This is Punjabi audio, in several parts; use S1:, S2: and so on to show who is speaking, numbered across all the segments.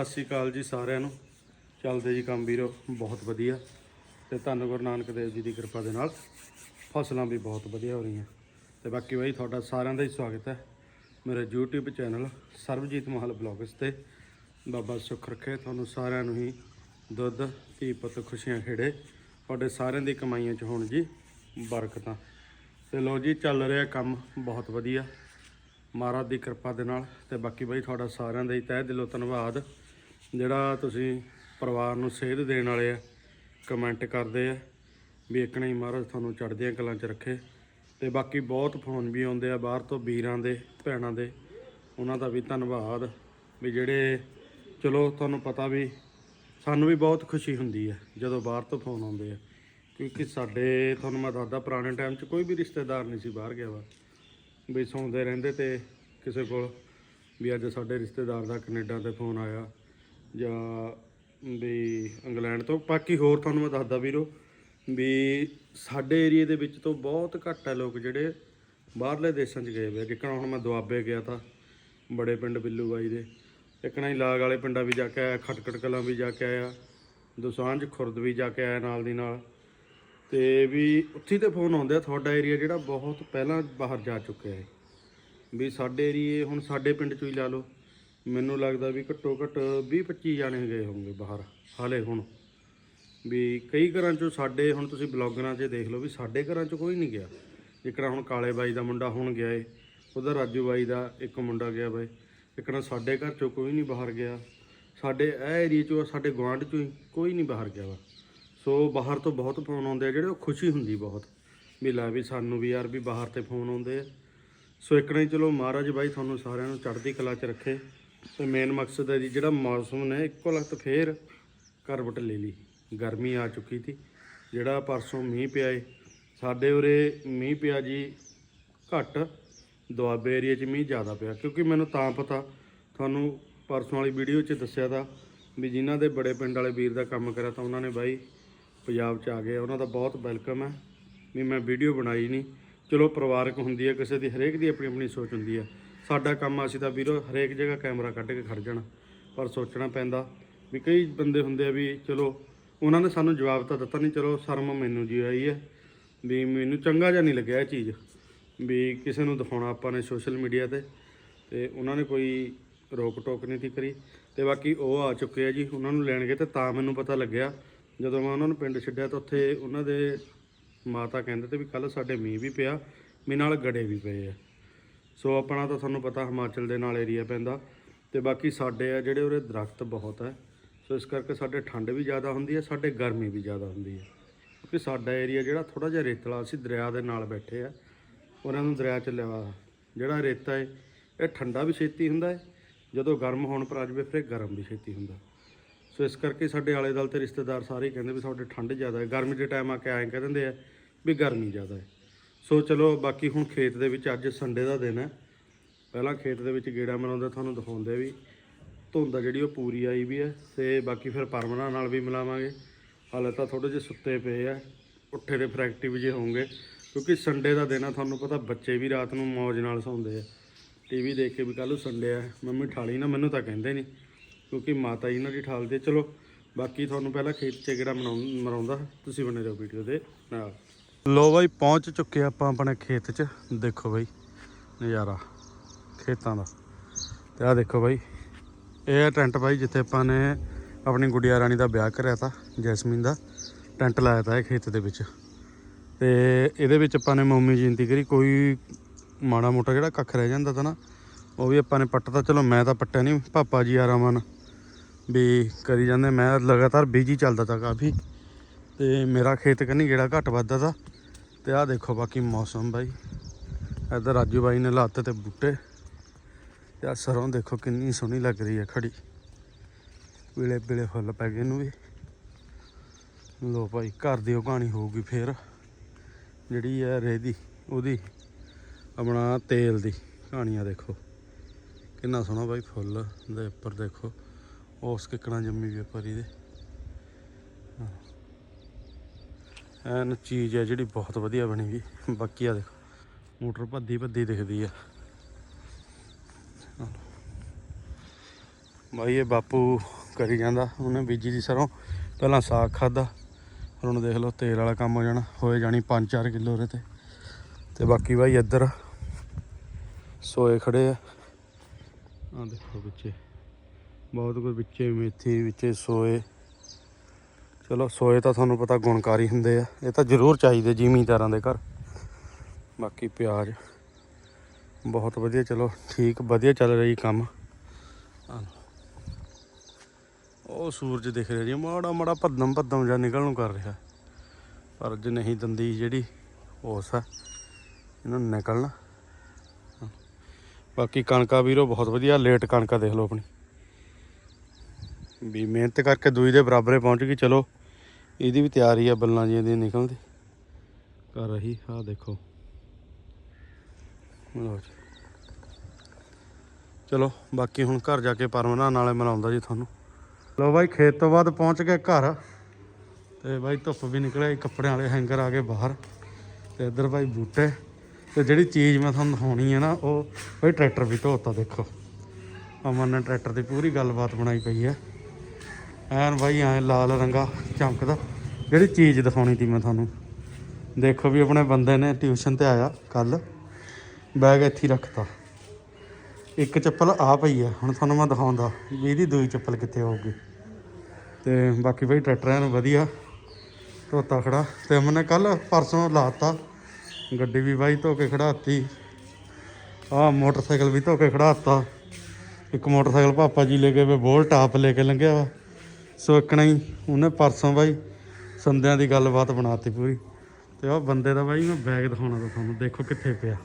S1: ਸਤਿ ਸ਼੍ਰੀ ਅਕਾਲ ਜੀ ਸਾਰਿਆਂ ਨੂੰ। ਚੱਲਦੇ ਜੀ ਕੰਮ ਵੀਰੋ, ਬਹੁਤ ਵਧੀਆ। ਤੇ ਧੰਨ ਗੁਰੂ ਨਾਨਕ ਦੇਵ ਜੀ ਦੀ ਕਿਰਪਾ ਦੇ ਨਾਲ ਫਸਲਾਂ ਵੀ ਬਹੁਤ ਵਧੀਆ ਹੋ ਰਹੀਆਂ। ਤੇ ਬਾਕੀ ਬਾਈ, ਤੁਹਾਡਾ ਸਾਰਿਆਂ ਦਾ ਹੀ ਸਵਾਗਤ ਹੈ ਮੇਰੇ YouTube ਚੈਨਲ ਸਰਬਜੀਤ ਮਹਲ ਬਲੌਗਸ ਤੇ। ਬਾਬਾ ਸੁੱਖ ਰੱਖੇ, ਤੁਹਾਨੂੰ ਸਾਰਿਆਂ ਨੂੰ ਹੀ ਦੁੱਧ, ਧੀ ਪੁੱਤ ਖੁਸ਼ੀਆਂ ਖੇੜੇ। ਤੁਹਾਡੇ ਸਾਰਿਆਂ ਦੀ ਕਮਾਈਆਂ 'ਚ ਹੋਣ ਜੀ ਬਰਕਤਾਂ। ਤੇ ਲੋ ਜੀ, ਚੱਲ ਰਿਹਾ ਕੰਮ ਬਹੁਤ ਵਧੀਆ। ਮਹਾਰਾਜ ਦੀ ਕਿਰਪਾ ਦੇ ਨਾਲ। ਤੇ ਬਾਕੀ ਬਾਈ, ਤੁਹਾਡਾ ਸਾਰਿਆਂ ਦਾ ਹੀ ਤਹਿ ਦਿਲੋਂ ਧੰਨਵਾਦ। ਜਿਹੜਾ ਤੁਸੀਂ ਪਰਿਵਾਰ ਨੂੰ ਸੇਧ ਦੇਣ ਵਾਲੇ ਆ ਕਮੈਂਟ ਕਰਦੇ ਆ ਵੀ ਇੱਕ ਨਹੀਂ ਮਹਾਰਾਜ ਤੁਹਾਨੂੰ ਚੜ੍ਹਦੀਆਂ ਕਲਾਂ 'ਚ ਰੱਖੇ। ਤੇ ਬਾਕੀ ਬਹੁਤ ਫੋਨ ਵੀ ਆਉਂਦੇ ਆ ਬਾਹਰ ਤੋਂ ਵੀਰਾਂ ਦੇ, ਭੈਣਾਂ ਦੇ। ਉਹਨਾਂ ਦਾ ਵੀ ਧੰਨਵਾਦ ਵੀ ਜਿਹੜੇ, ਚਲੋ ਤੁਹਾਨੂੰ ਪਤਾ ਵੀ ਸਾਨੂੰ ਵੀ ਬਹੁਤ ਖੁਸ਼ੀ ਹੁੰਦੀ ਹੈ ਜਦੋਂ ਬਾਹਰ ਤੋਂ ਫੋਨ ਆਉਂਦੇ ਆ। ਕਿਉਂਕਿ ਸਾਡੇ, ਤੁਹਾਨੂੰ ਮੈਂ ਦੱਸਦਾ ਪੁਰਾਣੇ ਟਾਈਮ 'ਚ ਕੋਈ ਵੀ ਰਿਸ਼ਤੇਦਾਰ ਨਹੀਂ ਸੀ ਬਾਹਰ ਗਿਆ ਵਾ। ਵੀ ਸੁਣਦੇ ਰਹਿੰਦੇ ਤੇ ਕਿਸੇ ਕੋਲ ਵੀ ਅੱਜ ਸਾਡੇ ਰਿਸ਼ਤੇਦਾਰ ਦਾ ਕੈਨੇਡਾ ਤੇ ਫੋਨ ਆਇਆ। ਜਾਂ ਵੀ ਇੰਗਲੈਂਡ ਤੋਂ। ਬਾਕੀ ਹੋਰ ਤੁਹਾਨੂੰ ਮੈਂ ਦੱਸਦਾ ਵੀਰੋ ਵੀ ਸਾਡੇ ਏਰੀਏ ਦੇ ਵਿੱਚ ਤੋਂ ਬਹੁਤ ਘੱਟ ਹੈ ਲੋਕ ਜਿਹੜੇ ਬਾਹਰਲੇ ਦੇਸ਼ਾਂ 'ਚ ਗਏ ਹੋਏ ਆ। ਜਿੱਕਣਾ ਹੁਣ ਮੈਂ ਦੁਆਬੇ ਗਿਆ ਤਾਂ ਬੜੇ ਪਿੰਡ ਬਿੱਲੂ ਬਾਈ ਦੇ। ਇੱਕਣਾ ਹੀ ਲਾਗ ਵਾਲੇ ਪਿੰਡਾਂ ਵੀ ਜਾ ਕੇ ਆਇਆ, ਖਟਕੜ ਕਲਾਂ ਵੀ ਜਾ ਕੇ ਆਇਆ, ਦੁਸਾਂਝ ਖੁਰਦ ਵੀ ਜਾ ਕੇ ਆਇਆ ਨਾਲ ਦੀ ਨਾਲ। ਤੇ ਵੀ ਉੱਥੇ ਤੇ ਫੋਨ ਆਉਂਦੇ ਆ, ਤੁਹਾਡਾ ਏਰੀਆ ਜਿਹੜਾ ਬਹੁਤ ਪਹਿਲਾਂ ਬਾਹਰ ਜਾ ਚੁੱਕਿਆ ਹੈ। ਵੀ ਸਾਡੇ ਏਰੀਏ, ਹੁਣ ਸਾਡੇ ਪਿੰਡ ਚੋਂ ਹੀ ਲਾ ਲਓ। ਮੈਨੂੰ ਲੱਗਦਾ ਵੀ ਘੱਟੋ ਘੱਟ 20 25 ਜਾਣੇ ਗਏ ਹੋਣਗੇ ਬਾਹਰ, ਹਾਲੇ ਹੁਣ। ਵੀ ਕਈ ਘਰਾਂ ਚੋਂ ਸਾਡੇ, ਹੁਣ ਤੁਸੀਂ ਬਲੌਗਰਾਂ 'ਚ ਦੇਖ ਲਓ ਵੀ ਸਾਡੇ ਘਰਾਂ 'ਚ ਕੋਈ ਨਹੀਂ ਗਿਆ। ਜਿਕਣਾ ਹੁਣ ਕਾਲੇ ਬਾਈ ਦਾ ਮੁੰਡਾ ਹੁਣ ਗਿਆ ਏ ਉਧਰ ਰਾਜੂ ਬਾਈ ਦਾ ਇੱਕ ਮੁੰਡਾ ਗਿਆ ਬਾਈ। ਇਕਣਾ ਸਾਡੇ ਘਰ ਚੋਂ ਕੋਈ ਨਹੀਂ ਬਾਹਰ ਗਿਆ। ਸਾਡੇ ਇਹ ਏਰੀਏ ਚੋਂ ਸਾਡੇ ਗੁਆਂਢ ਚੋਂ ਹੀ ਕੋਈ ਨਹੀਂ ਬਾਹਰ ਗਿਆ ਵਾ। ਸੋ ਬਾਹਰ ਤੋਂ ਬਹੁਤ ਫੋਨ ਆਉਂਦੇ ਆ, ਜਿਹੜੇ ਉਹ ਖੁਸ਼ੀ ਹੁੰਦੀ ਬਹੁਤ। ਵੀ ਲੈ ਵੀ ਸਾਨੂੰ ਵੀ ਯਾਰ ਵੀ ਬਾਹਰ ਤੇ ਫੋਨ ਆਉਂਦੇ ਆ। ਸੋ ਇਕਣਾ ਹੀ ਚਲੋ ਮਹਾਰਾਜ ਬਾਈ ਤੁਹਾਨੂੰ ਸਾਰਿਆਂ ਨੂੰ ਚੜ੍ਹਦੀ ਕਲਾ 'ਚ ਰੱਖੇ। ਤੇ ਮੇਨ ਮਕਸਦ ਹੈ ਜੀ, ਜਿਹੜਾ ਮੌਸਮ ਨੇ ਇੱਕੋ ਲਖਤ ਫੇਰ ਕਰਵਟ ਲੈ ਲਈ। ਗਰਮੀ ਆ ਚੁੱਕੀ ਸੀ, ਜਿਹੜਾ ਪਰਸੋਂ ਮੀਂਹ ਪਿਆ ਏ, ਸਾਡੇ ਉਰੇ ਮੀਂਹ ਪਿਆ ਜੀ ਘੱਟ, ਦੁਆਬੇ ਏਰੀਆ 'ਚ ਮੀਂਹ ਜ਼ਿਆਦਾ ਪਿਆ। ਕਿਉਂਕਿ ਮੈਨੂੰ ਤਾਂ ਪਤਾ, ਤੁਹਾਨੂੰ ਪਰਸੋਂ ਵਾਲੀ ਵੀਡੀਓ 'ਚ ਦੱਸਿਆ ਤਾਂ, ਵੀ ਜਿਨ੍ਹਾਂ ਦੇ ਬੜੇ ਪਿੰਡ ਵਾਲੇ ਵੀਰ ਦਾ ਕੰਮ ਕਰਿਆ ਤਾਂ ਉਹਨਾਂ ਨੇ ਬਾਈ ਪੰਜਾਬ 'ਚ ਆ ਗਏ। ਉਹਨਾਂ ਦਾ ਬਹੁਤ ਵੈਲਕਮ ਹੈ, ਵੀ ਮੈਂ ਵੀਡੀਓ ਬਣਾਈ ਨਹੀਂ। ਚਲੋ ਪਰਿਵਾਰਕ ਹੁੰਦੀ ਹੈ, ਕਿਸੇ ਦੀ ਹਰੇਕ ਦੀ ਆਪਣੀ ਆਪਣੀ ਸੋਚ ਹੁੰਦੀ ਹੈ। ਸਾਡਾ ਕੰਮ ਅਸੀਂ ਤਾਂ ਵੀਰੋ ਹਰੇਕ ਜਗ੍ਹਾ ਕੈਮਰਾ ਕੱਢ ਕੇ ਖੜ ਜਾਣਾ, ਪਰ ਸੋਚਣਾ ਪੈਂਦਾ ਵੀ ਕਈ ਬੰਦੇ ਹੁੰਦੇ ਆ ਵੀ ਚਲੋ ਉਹਨਾਂ ਨੇ ਸਾਨੂੰ ਜਵਾਬ ਤਾਂ ਦਿੱਤਾ ਨਹੀਂ, ਚਲੋ ਸ਼ਰਮ ਮੈਨੂੰ ਜੀ ਆਈ ਹੈ ਵੀ ਮੈਨੂੰ ਚੰਗਾ ਜਿਹਾ ਨਹੀਂ ਲੱਗਿਆ ਇਹ ਚੀਜ਼, ਵੀ ਕਿਸੇ ਨੂੰ ਦਿਖਾਉਣਾ ਆਪਾਂ ਨੇ ਸੋਸ਼ਲ ਮੀਡੀਆ ਤੇ ਤੇ ਉਹਨਾਂ ਨੇ ਕੋਈ ਰੋਕ ਟੋਕ ਨਹੀਂ ਤੀ ਕਰੀ, ਤੇ ਬਾਕੀ ਉਹ ਆ ਚੁੱਕੇ ਆ ਜੀ, ਉਹਨਾਂ ਨੂੰ ਲੈਣ ਗਏ ਤੇ ਤਾਂ ਮੈਨੂੰ ਪਤਾ ਲੱਗਿਆ, ਜਦੋਂ ਮੈਂ ਉਹਨਾਂ ਨੂੰ ਪਿੰਡ ਛੱਡਿਆ ਤਾਂ ਉੱਥੇ ਉਹਨਾਂ ਦੇ ਮਾਤਾ ਕਹਿੰਦੇ ਤੇ ਵੀ ਕੱਲ ਸਾਡੇ ਮੀਂਹ ਵੀ ਪਿਆ, ਮੀਂਹ ਨਾਲ ਗੜੇ ਵੀ ਪਏ ਆ। ਸੋ ਆਪਣਾ ਤਾਂ ਤੁਹਾਨੂੰ ਪਤਾ ਹਿਮਾਚਲ ਦੇ ਨਾਲ ਏਰੀਆ ਪੈਂਦਾ ਤੇ ਬਾਕੀ ਸਾਡੇ ਆ ਜਿਹੜੇ ਉਰੇ ਦਰਖਤ ਬਹੁਤ ਹੈ ਸੋ ਇਸ ਕਰਕੇ ਸਾਡੇ ਠੰਡ ਵੀ ਜ਼ਿਆਦਾ ਹੁੰਦੀ ਹੈ ਸਾਡੇ ਗਰਮੀ ਵੀ ਜ਼ਿਆਦਾ ਹੁੰਦੀ ਹੈ ਕਿਉਂਕਿ ਸਾਡਾ ਏਰੀਆ ਜਿਹੜਾ ਥੋੜਾ ਜਿਹਾ ਰੇਤਲਾ, ਅਸੀਂ ਦਰਿਆ ਦੇ ਨਾਲ ਬੈਠੇ ਆ, ਉਹਨਾਂ ਨੂੰ ਦਰਿਆ ਚ ਲਿਆ ਜਿਹੜਾ ਰੇਤਾ ਹੈ ਇਹ ਠੰਡਾ ਵੀ ਛੇਤੀ ਹੁੰਦਾ ਹੈ ਜਦੋਂ ਗਰਮ ਹੋਣ ਪਰ ਆ ਜਾਵੇ ਫਿਰ ਗਰਮ ਵੀ ਛੇਤੀ ਹੁੰਦਾ। ਸੋ ਇਸ ਕਰਕੇ ਸਾਡੇ ਆਲੇ ਦੁਆਲੇ ਤੇ ਰਿਸ਼ਤੇਦਾਰ ਸਾਰੇ ਹੀ ਕਹਿੰਦੇ ਵੀ ਸਾਡੇ ਠੰਡ ਜ਼ਿਆਦਾ ਹੈ ਗਰਮੀ ਦੇ ਟਾਈਮ ਆ ਕੇ ਐਂ ਕਹਿ ਦਿੰਦੇ ਆ ਵੀ ਗਰਮੀ ਜ਼ਿਆਦਾ ਹੈ ਸੋ ਚਲੋ, ਬਾਕੀ ਹੁਣ ਖੇਤ ਦੇ ਵਿੱਚ ਅੱਜ ਸੰਡੇ ਦਾ ਦਿਨ ਹੈ। ਪਹਿਲਾਂ ਖੇਤ ਦੇ ਵਿੱਚ ਗੇੜਾ ਮਰਾਉਂਦੇ ਤੁਹਾਨੂੰ ਦਿਖਾਉਂਦੇ ਵੀ ਧੁੰਦ ਆ ਜਿਹੜੀ, ਉਹ ਪੂਰੀ ਆਈ ਵੀ ਹੈ ਤੇ ਬਾਕੀ ਫਿਰ ਪਰਮਨਾ ਨਾਲ ਵੀ ਮਿਲਾਵਾਂਗੇ। ਹਾਲੇ ਤਾਂ ਥੋੜੇ ਜਿਹੇ ਸੁੱਤੇ ਪਏ ਆ, ਉੱਠੇ ਦੇ ਫਰੈਕਟਿਵ ਜੇ ਹੋਣਗੇ। ਕਿਉਂਕਿ ਸੰਡੇ ਦਾ ਦਿਨ ਆ, ਤੁਹਾਨੂੰ ਪਤਾ ਬੱਚੇ ਵੀ ਰਾਤ ਨੂੰ ਮੌਜ ਨਾਲ ਸੌਂਦੇ ਆ। ਟੀਵੀ ਦੇਖ ਕੇ ਵੀ ਕੱਲ੍ਹ ਨੂੰ ਸੰਡੇ ਆ, ਮੰਮੀ ਠਾਲੀ ਨਾ, ਮੈਨੂੰ ਤਾਂ ਕਹਿੰਦੇ ਨਹੀਂ ਕਿਉਂਕਿ ਮਾਤਾ ਜੀ ਇਹਨਾਂ ਦੀ ਠਾਲਦੇ ਚਲੋ, ਬਾਕੀ ਤੁਹਾਨੂੰ ਪਹਿਲਾਂ ਖੇਤ 'ਚ ਗੇੜਾ ਮਨਾਉਂ ਮਰਾਉਂਦਾ, ਤੁਸੀਂ ਬਣੇ ਰਹੋ ਵੀਡੀਓ ਦੇ ਨਾਲ। ਲੋ ਬਾਈ, ਪਹੁੰਚ ਚੁੱਕੇ ਆਪਾਂ ਆਪਣੇ ਖੇਤ 'ਚ। ਦੇਖੋ ਬਾਈ, ਨਜ਼ਾਰਾ ਖੇਤਾਂ ਦਾ। ਤੇ ਆ ਦੇਖੋ ਬਾਈ, ਇਹ ਹੈ ਟੈਂਟ ਬਾਈ, ਜਿੱਥੇ ਆਪਾਂ ਨੇ ਆਪਣੀ ਗੁੜੀਆ ਰਾਣੀ ਦਾ ਵਿਆਹ ਕਰਿਆ ਤਾ, ਜੈਸਮੀਨ ਦਾ। ਟੈਂਟ ਲਾਇਆ ਤਾ ਇਹ ਖੇਤ ਦੇ ਵਿੱਚ। ਤੇ ਇਹਦੇ ਵਿੱਚ ਆਪਾਂ ਨੇ ਮੰਮੀ ਜੀਂਦੀ ਕਰੀ, ਕੋਈ ਮਾੜਾ ਮੋਟਾ ਜਿਹੜਾ ਕੱਖ ਰਹਿ ਜਾਂਦਾ ਤਾ ਨਾ, ਉਹ ਵੀ ਆਪਾਂ ਨੇ ਪੱਟਤਾ। ਚਲੋ ਮੈਂ ਤਾਂ ਪੱਟਿਆ ਨਹੀਂ ਪਾਪਾ ਜੀ ਆਰਾਮਨ ਵੀ ਕਰੀ ਜਾਂਦੇ। ਮੈਂ ਲਗਾਤਾਰ ਬੀਜੀ ਚੱਲਦਾ ਤਾ ਕਾਫੀ। ਤੇ ਮੇਰਾ ਖੇਤ ਕੰਨੀ ਗੇੜਾ ਘੱਟ ਵੱਧਦਾ ਤਾ। ਤੇ ਆਹ ਦੇਖੋ ਬਾਕੀ ਮੌਸਮ ਬਾਈ। ਇੱਧਰ ਰਾਜੂ ਬਾਈ ਨੇ ਲੱਤ ਤੇ ਬੂਟੇ। ਤੇ ਆਹ ਸਰੋਂ ਦੇਖੋ ਕਿੰਨੀ ਸੋਹਣੀ ਲੱਗ ਰਹੀ ਹੈ ਖੜੀ। ਪੀਲੇ ਪੀਲੇ ਫੁੱਲ ਪੈ ਗਏ ਇਹਨੂੰ ਵੀ। ਲੋ ਭਾਈ, ਘਰ ਦੀ ਉਹ ਕਹਾਣੀ ਹੋਊਗੀ ਫੇਰ। ਜਿਹੜੀ ਹੈ ਰੇਦੀ ਉਹਦੀ। ਆਪਣਾ ਤੇਲ ਦੀ ਕਹਾਣੀਆਂ ਦੇਖੋ। ਕਿੰਨਾ ਸੋਹਣਾ ਬਾਈ ਫੁੱਲ ਦੇ ਉੱਪਰ ਦੇਖੋ। ਉਸ ਕਿਕਣਾ ਜੰਮੀ ਵੀ ਪਰੀ ਦੇ। ਐਨ ਚੀਜ਼ ਹੈ ਜਿਹੜੀ ਬਹੁਤ ਵਧੀਆ ਬਣੀ ਵੀ। ਬਾਕੀ ਆ ਦੇਖੋ, ਮੋਟਰ ਭੱਦੀ ਭੱਦੀ ਦਿਖਦੀ ਆ। ਬਾਈ ਇਹ ਬਾਪੂ ਕਰੀ ਜਾਂਦਾ, ਉਹਨੇ ਬੀਜੀ ਦੀ ਸਰੋਂ। ਪਹਿਲਾਂ ਸਾਗ ਖਾਦਾ ਹੁਣ ਦੇਖ ਲਓ ਤੇਲ ਵਾਲਾ ਕੰਮ ਹੋ ਜਾਣਾ, ਹੋਏ ਜਾਣੀ 5-4 ਕਿਲੋ ਉਹਦੇ ਤੇ। ਤੇ ਬਾਕੀ ਬਾਈ ਇੱਧਰ ਸੋਏ ਖੜੇ ਆ। ਆ ਦੇਖੋ ਵਿੱਚੇ, ਬਹੁਤ ਕੁਝ ਵਿੱਚੇ ਮੇਥੀ, ਵਿੱਚੇ ਸੋਏ। ਚਲੋ, ਸੋਏ ਤਾਂ ਤੁਹਾਨੂੰ ਪਤਾ ਗੁਣਕਾਰੀ ਹੁੰਦੇ ਆ। ਇਹ ਤਾਂ ਜ਼ਰੂਰ ਚਾਹੀਦੇ ਜ਼ਿਮੀਂਦਾਰਾਂ ਦੇ ਘਰ। ਬਾਕੀ ਪਿਆਜ਼ ਬਹੁਤ ਵਧੀਆ, ਚਲੋ, ਠੀਕ, ਵਧੀਆ ਚੱਲ ਰਹੀ ਕੰਮ। ਉਹ ਸੂਰਜ ਦਿਖ ਰਿਹਾ ਜੀ, ਮਾੜਾ ਮਾੜਾ ਭੱਦਮ ਭੱਦਮ ਜਾਂ ਨਿਕਲ ਨੂੰ ਕਰ ਰਿਹਾ। ਪਰ ਅੱਜ ਨਹੀਂ ਦੰਦੀ ਜਿਹੜੀ, ਉਸ ਆ। ਇਹਨੂੰ ਨਿਕਲਣਾ। ਬਾਕੀ ਕਣਕਾਂ ਵੀਰੋ, ਬਹੁਤ ਵਧੀਆ, ਲੇਟ ਕਣਕਾਂ ਦੇਖ ਲਓ ਆਪਣੀ। ਵੀ ਮਿਹਨਤ ਕਰਕੇ ਦੂਈ ਦੇ ਬਰਾਬਰੇ ਪਹੁੰਚ ਗਈ, ਚਲੋ। ਇਹਦੀ ਵੀ ਤਿਆਰੀ ਆ ਬੱਲਾਂ ਜੀਆਂ ਦੀ ਨਿਕਲਦੀ ਕਰ ਰਹੀ ਆਹ ਦੇਖੋ। ਜੀ। ਚਲੋ ਬਾਕੀ ਹੁਣ ਘਰ ਜਾ ਕੇ ਪਰਮਨਾ ਨਾਲੇ ਮਨਾਉਂਦਾ ਜੀ ਤੁਹਾਨੂੰ। ਲੋ ਬਾਈ ਖੇਤ ਤੋਂ ਬਾਅਦ ਪਹੁੰਚ ਗਏ ਘਰ। ਤੇ ਬਾਈ ਧੁੱਪ ਵੀ ਨਿਕਲਿਆ ਕੱਪੜਿਆਂ ਵਾਲੇ ਹੈਂਗਰ ਆ ਗਏ ਬਾਹਰ। ਤੇ ਇੱਧਰ ਬਾਈ ਬੂਟੇ। ਤੇ ਜਿਹੜੀ ਚੀਜ਼ ਮੈਂ ਤੁਹਾਨੂੰ ਦਿਖਾਉਣੀ ਹੈ ਨਾ ਉਹ ਬਾਈ ਟਰੈਕਟਰ ਵੀ ਧੋਤਾ ਦੇਖੋ। ਅਮਨ ਨੇ ਟਰੈਕਟਰ ਦੀ ਪੂਰੀ ਗੱਲਬਾਤ ਬਣਾਈ ਪਈ ਹੈ ਐਨ ਬਾਈ, ਐ ਲਾਲ ਰੰਗਾ ਚਮਕਦਾ। ਜਿਹੜੀ ਚੀਜ਼ ਦਿਖਾਉਣੀ ਸੀ ਮੈਂ ਤੁਹਾਨੂੰ। ਦੇਖੋ ਵੀ ਆਪਣੇ ਬੰਦੇ ਨੇ ਟਿਊਸ਼ਨ ਤੇ ਆਇਆ ਕੱਲ ਬੈਗ ਇੱਥੇ ਹੀ ਰੱਖਤਾ। ਇੱਕ ਚੱਪਲ ਆ ਪਈ ਹੈ ਹੁਣ ਤੁਹਾਨੂੰ ਮੈਂ ਦਿਖਾਉਂਦਾ ਵੀ ਇਹਦੀ ਦੂਜੀ ਚੱਪਲ ਕਿੱਥੇ ਹੋਊਗੀ। ਤੇ ਬਾਕੀ ਬਈ ਟਰੈਕਟਰ ਐਨ ਵਧੀਆ ਧੋਤਾ ਖੜਾ। ਤੇ ਮੈਨੇ ਕੱਲ ਪਰਸੋਂ ਲਾਤਾ। ਗੱਡੀ ਵੀ ਬਾਈ ਧੋ ਕੇ ਖੜਾਤੀ ਆ ਮੋਟਰਸਾਈਕਲ ਵੀ ਧੋ ਕੇ ਖੜਾਤਾ ਇੱਕ ਮੋਟਰਸਾਈਕਲ ਪਾਪਾ ਜੀ ਲੈ ਕੇ ਵੇ ਬੋਲ ਟਾਪ ਲੈ ਕੇ ਲੰਘਿਆ ਵਾ। ਸੋ ਇੱਕਣਾ ਹੀ ਉਹਨੇ ਪਰਸੋਂ ਬਾਈ ਸੰਦਿਆਂ ਦੀ ਗੱਲਬਾਤ ਬਣਾਤੀ ਪੂਰੀ। ਤੇ ਉਹ ਬੰਦੇ ਦਾ ਬਾਈ ਮੈਂ ਬੈਗ ਦਿਖਾਉਣਾ ਤਾਂ ਤੁਹਾਨੂੰ ਦੇਖੋ ਕਿੱਥੇ ਪਿਆ।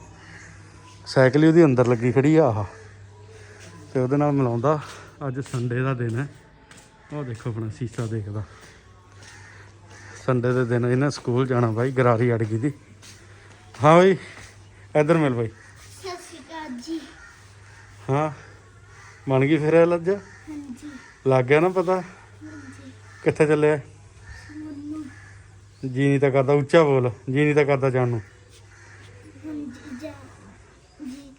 S1: ਸਾਈਕਲ ਹੀ ਉਹਦੀ ਅੰਦਰ ਲੱਗੀ ਖੜੀ ਆ ਆਹ। ਤੇ ਉਹਦੇ ਨਾਲ ਮਿਲਾਉਂਦਾ ਅੱਜ ਸੰਡੇ ਦਾ ਦਿਨ ਹੈ। ਉਹ ਦੇਖੋ ਆਪਣਾ ਸੀਸਾ ਦੇਖਦਾ। ਸੰਡੇ ਦੇ ਦਿਨ ਇਹਨੇ ਸਕੂਲ ਜਾਣਾ ਬਾਈ ਗਰਾਰੀ ਅੜ ਗਈ ਦੀ। ਹਾਂ ਬਾਈ ਇੱਧਰ ਮਿਲ ਬਾਈ।
S2: ਸਤਿ ਸ਼੍ਰੀ ਅਕਾਲ ਜੀ।
S1: ਹਾਂ। ਬਣ ਗਈ ਫਿਰ ਇਹ ਲੱਜ?
S2: ਹਾਂਜੀ।
S1: ਲੱਗ ਗਿਆ ਨਾ ਪਤਾ? ਕਿੱਥੇ ਚੱਲਿਆ
S2: ਮੈਨੂੰ
S1: ਜੀ ਨਹੀਂ ਤਾਂ ਕਰਦਾ, ਉੱਚਾ ਬੋਲ। ਜੀ ਨਹੀਂ ਤਾਂ ਕਰਦਾ ਜਾਣ ਨੂੰ।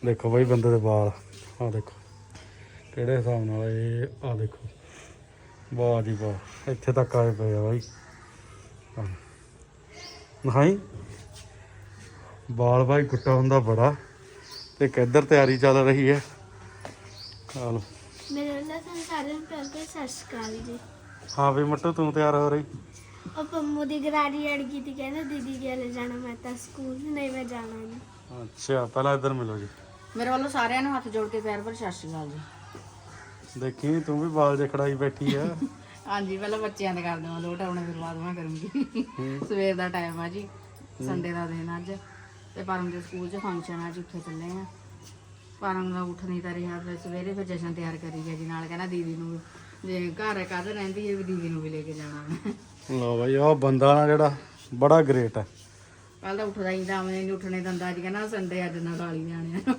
S1: ਦੇਖੋ ਬਾਈ ਬੰਦੇ ਦੇ ਵਾਲ। ਆਹ ਦੇਖੋ। ਕਿਹੜੇ ਹਿਸਾਬ ਨਾਲ ਇਹ? ਆਹ ਦੇਖੋ। ਵਾਹ ਜੀ ਵਾਹ। ਇੱਥੇ ਤੱਕ ਆਏ ਪਏ ਆ ਬਾਈ। ਨਹੀਂ ਵਾਲ ਬਾਈ ਗੁੱਟਾ ਹੁੰਦਾ ਬੜਾ। ਤੇ ਕਿੱਧਰ ਤਿਆਰੀ ਚੱਲ ਰਹੀ ਹੈ। ਆ
S2: ਮੇਰੇ ਵੱਲੋਂ ਤੁਹਾਨੂੰ ਨੂੰ ਪਿਆਰ ਭਰੀ ਸਤਿ ਸ਼੍ਰੀ ਅਕਾਲ ਜੀ।
S1: ਹਾਂ ਵੀ ਮੱਟੂ ਤੂੰ ਤਿਆਰ ਹੋ ਰਹੀ।
S2: ਉਹ ਪੰਮੂ ਦੀ ਗਰਾਰੀ ਅੜ ਗਈ ਤੀ ਕਹਿੰਦੇ ਦੀਦੀ ਕੇ ਲੈ ਜਾਣਾ ਮੈਂ ਤਾਂ ਸਕੂਲ ਨਹੀਂ ਮੈਂ ਜਾਣਾ ਨਹੀਂ।
S1: ਅੱਛਾ ਪਹਿਲਾਂ ਇੱਧਰ ਮਿਲੋ ਜੀ।
S3: ਮੇਰੇ ਵੱਲੋਂ ਸਾਰਿਆਂ ਨੂੰ ਹੱਥ ਜੋੜ ਕੇ ਪਿਆਰ ਭਰੀ ਸਤਿ ਸ਼੍ਰੀ ਅਕਾਲ ਜੀ।
S1: ਦੇਖੀ ਤੂੰ ਵੀ ਵਾਲ ਜੇ ਖੜਾਈ ਬੈਠੀ ਆ।
S3: ਹਾਂਜੀ ਪਹਿਲਾਂ ਬੱਚਿਆਂ ਦੇ ਕਰ ਦਵਾਂ ਲੋਟ ਆਉਣੇ ਫਿਰ ਬਾਅਦ ਮੈਂ ਕਰੂੰਗੀ। ਸਵੇਰ ਦਾ ਟਾਈਮ ਆ ਜੀ ਸੰਡੇ ਦਾ ਦਿਨ ਅੱਜ। ਤੇ ਪਰਮ ਦੇ ਸਕੂਲ 'ਚ ਫੰਕਸ਼ਨ ਆ ਜੀ ਉੱਥੇ ਚੱਲੇ ਆ। ਪਰਮ ਦਾ ਉੱਠ ਨਹੀਂ ਤਾਂ ਰਿਹਾ ਫਿਰ ਸਵੇਰੇ ਫਿਰ ਜਸ਼ਨ ਤਿਆਰ ਕਰੀ ਗਿਆ ਜੀ ਨਾਲ ਕਹਿੰਦਾ ਦੀਦੀ ਨੂੰ ਜੇ ਘਰ ਕਦ ਰਹਿੰਦੀ ਹੈ ਵੀ ਦੀਦੀ ਨੂੰ ਵੀ ਲੈ ਕੇ ਜਾਣਾ
S1: ਲਓ ਬਾਈ ਉਹ ਬੰਦਾ ਨਾ ਜਿਹੜਾ ਬੜਾ ਗ੍ਰੇਟ ਹੈ
S3: ਪਹਿਲਾਂ ਤਾਂ ਉੱਠਦਾ ਹੀ ਤਾਂ ਮੈਂ ਨਹੀਂ ਉੱਠਣੇ ਦਿੰਦਾ ਜੀ ਕਹਿੰਦਾ ਸੰਡੇ ਅੱਜ ਨਾ। ਖਾਲੀ ਜਾਣਿਆ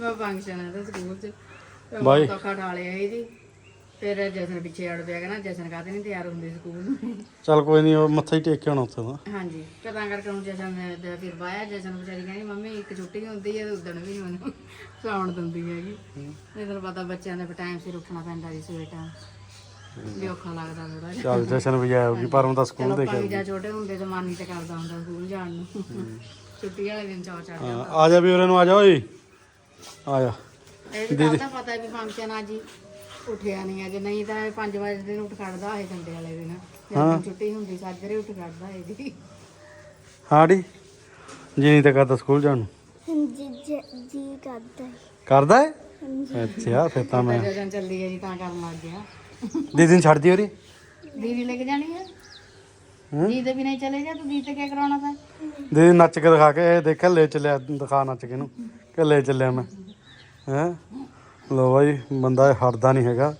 S3: ਮੈਂ ਫੰਕਸ਼ਨ ਆ ਤੇ ਸਕੂਲ 'ਚ।
S1: ਬਾਈ।
S3: ਤਾਂ ਖਾ ਲਿਆ ਇਹ ਜੀ ਫਿਰ ਜਸ਼ਨ ਪਿੱਛੇ ਅੜ ਪਿਆ ਕਹਿੰਦਾ ਜਸ਼ਨ ਕਾਹਤੇ ਨਹੀਂ ਤਿਆਰ ਹੁੰਦੇ ਸਕੂਲ ਨੂੰ?
S1: ਚੱਲ ਕੋਈ ਨਹੀਂ ਉਹ ਮੱਥਾ ਹੀ ਟੇਕ ਕੇ ਆਉਣਾ ਉੱਥੇ ਦਾ
S3: ਹਾਂਜੀ ਤੇ ਤਾਂ ਕਰਕੇ ਹੁਣ ਜਸ਼ਨ ਤੇ ਫਿਰ ਬਾਇਆ ਜਸ਼ਨ ਵਿਚਾਰੀ ਕਹਿੰਦੀ ਮੰਮੀ ਇੱਕ ਛੁੱਟੀ ਹੁੰਦੀ ਹੈ ਤੇ ਉਦਣ ਵੀ ਨੀ ਮੈਨੂੰ ਸੌਣ ਦਿੰਦੀ ਹੈਗੀ। ਤੇ ਤੁਹਾਨੂੰ ਪਤਾ ਬੱਚਿਆਂ ਦੇ ਟਾਈਮ ਸਿਰ ਉੱਠਣਾ ਪੈਂਦਾ ਜੀ ਸਵੇਰ ਟਾਈਮ ਵੀ ਔਖਾ ਲੱਗਦਾ ਥੋੜਾ ਜਿਹਾ।
S1: ਚੱਲ ਜਸ਼ਨ ਵੀ ਆਉਗੀ ਪਰ ਹੁਣ ਤਾਂ ਸਕੂਲ ਦੇ
S3: ਭਾਈ ਜਾਂ ਛੋਟੇ ਹੁੰਦੇ ਤਾਂ ਮਨ ਹੀ ਤੇ ਕਰਦਾ ਹੁੰਦਾ ਸਕੂਲ ਜਾਣ ਨੂੰ। ਛੁੱਟੀ ਵਾਲੇ ਦਿਨ ਚਾਅ ਚੜ
S1: ਹਾਂ, ਆ ਜਾ ਵੀ ਉਰੇ ਨੂੰ ਆ ਜਾ ਓਏ। ਆ ਜਾ।
S3: ਇਹ ਵੀ ਗੱਲ ਤਾਂ ਪਤਾ ਵੀ ਫੰਕਸ਼ਨ ਆ ਜੀ। ਉੱਠਿਆ ਨਹੀਂ ਅੱਜ ਨਹੀਂ ਤਾਂ 5 ਵਜੇ ਦਿਨ ਉੱਠ ਖੜਦਾ ਇਹ ਸੰਡੇ ਵਾਲੇ ਦਿਨ। ਜਦੋਂ ਛੁੱਟੀ ਹੁੰਦੀ ਸਾਜਰੇ ਉੱਠ ਖੜਦਾ ਇਹ ਜੀ।
S1: ਹਾੜੀ ਜੀ ਨਹੀਂ ਤਾਂ ਕਰਦਾ ਸਕੂਲ ਜਾਣ ਨੂੰ।
S2: ਹਾਂਜੀ ਜੀ ਜੀ ਕਰਦਾ ਹੈ।
S1: ਕਰਦਾ ਹੈ? ਅੱਛਾ ਫਿਰ ਤਾਂ ਮੈਂ
S3: ਜਦੋਂ ਚੱਲੀ ਹੈ ਜੀ ਤਾਂ ਕਰਨ ਲੱਗ ਗਿਆ।
S1: ਦੀਦੀ ਨੂੰ ਛੱਡ ਦੀ ਉਰੇ।
S3: ਦੀਦੀ ਲੈ ਕੇ ਜਾਣੀ ਹੈ? ਜੀ ਦੇ ਵੀ ਨਹੀਂ ਚਲੇ ਜਾ ਤੂੰ ਦੀ ਤੇ ਕੀ ਕਰਾਉਣਾ ਤਾਂ
S1: ਦੀਦੀ ਨੱਚ ਕੇ ਦਿਖਾ ਕੇ ਇਹ ਦੇਖਿਆ ਲੈ ਚੱਲਿਆ ਦਿਖਾ ਨੱਚ ਕੇ ਨੂੰ ਕਿ ਲੈ ਚੱਲਿਆ ਮੈਂ। ਹੈ? ਲੋ ਬਾਈ ਬੰਦਾ ਇਹ ਹਟਦਾ ਨਹੀਂ ਹੈਗਾ।